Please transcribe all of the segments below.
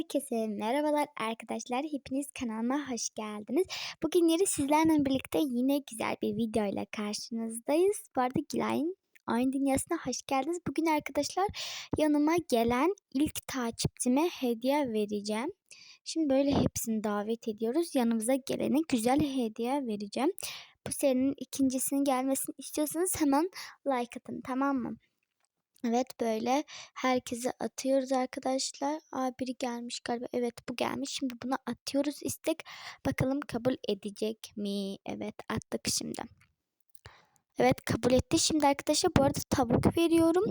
Herkese merhabalar arkadaşlar. Hepiniz kanalıma hoş geldiniz. Bugün yeri sizlerle birlikte yine güzel bir video ile karşınızdayız. Bu arada Gilay'ın oyun dünyasına hoş geldiniz. Bugün arkadaşlar yanıma gelen ilk takipçime hediye vereceğim. Şimdi böyle hepsini davet ediyoruz. Yanımıza gelene güzel hediye vereceğim. Bu serinin ikincisinin gelmesini istiyorsanız hemen like atın tamam mı? Evet böyle herkese atıyoruz arkadaşlar. Aa biri gelmiş galiba. Evet bu gelmiş. Şimdi buna atıyoruz istek. Bakalım kabul edecek mi? Evet attık şimdi. Evet kabul etti. Şimdi arkadaşlar bu arada tavuk veriyorum.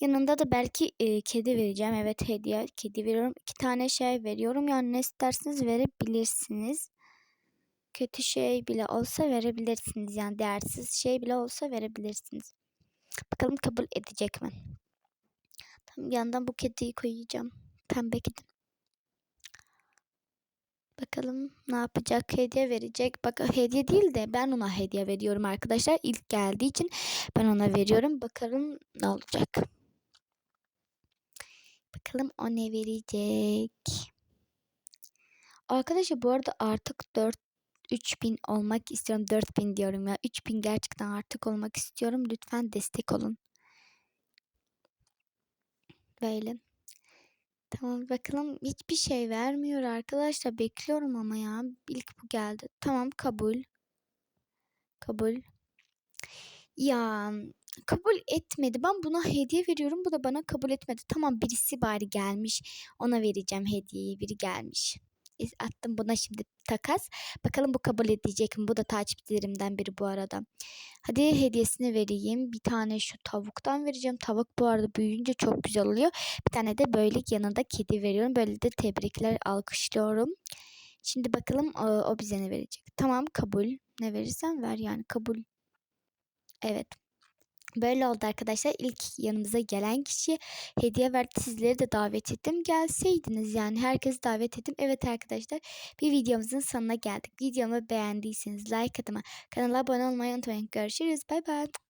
Yanında da belki e, kedi vereceğim. Evet hediye kedi veriyorum. İki tane şey veriyorum. Yani ne isterseniz verebilirsiniz. Kötü şey bile olsa verebilirsiniz. Yani değersiz şey bile olsa verebilirsiniz. Bakalım kabul edecek mi? Tamam, yandan bu kediyi koyacağım. Pembe kedi. Bakalım ne yapacak? Hediye verecek. Bak hediye değil de ben ona hediye veriyorum arkadaşlar. İlk geldiği için ben ona veriyorum. Bakalım ne olacak? Bakalım o ne verecek? Arkadaşlar bu arada artık 4 3000 olmak istiyorum. 4000 diyorum ya. 3000 gerçekten artık olmak istiyorum. Lütfen destek olun. Böyle. Tamam bakalım hiçbir şey vermiyor arkadaşlar. Bekliyorum ama ya. İlk bu geldi. Tamam kabul. Kabul. Ya kabul etmedi. Ben buna hediye veriyorum. Bu da bana kabul etmedi. Tamam birisi bari gelmiş. Ona vereceğim hediyeyi. Biri gelmiş attım buna şimdi takas. Bakalım bu kabul edecek mi? Bu da takipçilerimden biri bu arada. Hadi hediyesini vereyim. Bir tane şu tavuktan vereceğim. Tavuk bu arada büyüyünce çok güzel oluyor. Bir tane de böyle yanında kedi veriyorum. Böyle de tebrikler alkışlıyorum. Şimdi bakalım o, o bize ne verecek. Tamam kabul. Ne verirsen ver yani kabul. Evet. Böyle oldu arkadaşlar. İlk yanımıza gelen kişi hediye verdi. Sizleri de davet ettim. Gelseydiniz yani herkesi davet ettim. Evet arkadaşlar bir videomuzun sonuna geldik. Videomu beğendiyseniz like atma, kanala abone olmayı unutmayın. Görüşürüz. Bay bay.